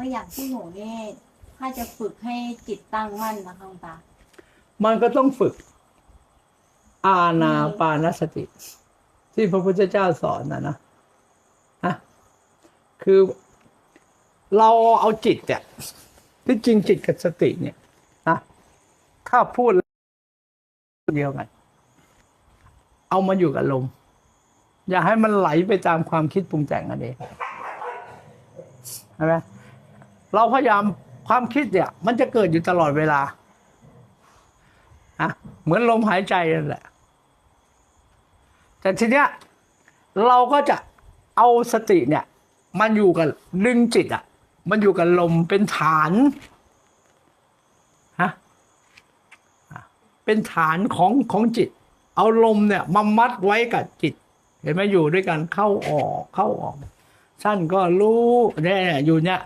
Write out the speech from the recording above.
แล้วอย่างที่หนูนี่ถ้าจะฝึกให้จิตตั้งมั่นนะคะหลวงตา มันก็ต้องฝึก อาณาปานสติ ที่พระพุทธเจ้าสอนนะนะฮะคือ เราเอาจิตเนี่ยที่จริงจิตกับสติเนี่ยนะถ้าพูดเดียวกัน เอามาอยู่กับลม อย่าให้มันไหลไปตามความคิดปรุงแต่งกันเองใช่ไหม เราพยายามความคิดเนี่ย มันจะเกิดอยู่ตลอดเวลาอะเหมือนลมหายใจนั่นแหละ แต่ทีเนี้ยเราก็จะเอาสติเนี่ย มันอยู่กับดึงจิตอะ มันอยู่กับลมเป็นฐานฮะอะเป็นฐานของของจิต เอาลมเนี่ยมามัดไว้กับจิต เห็นไหมอยู่ด้วยกันเข้าออกเข้าออกสั้นก็รู้เนี่ยอยู่เนี่ย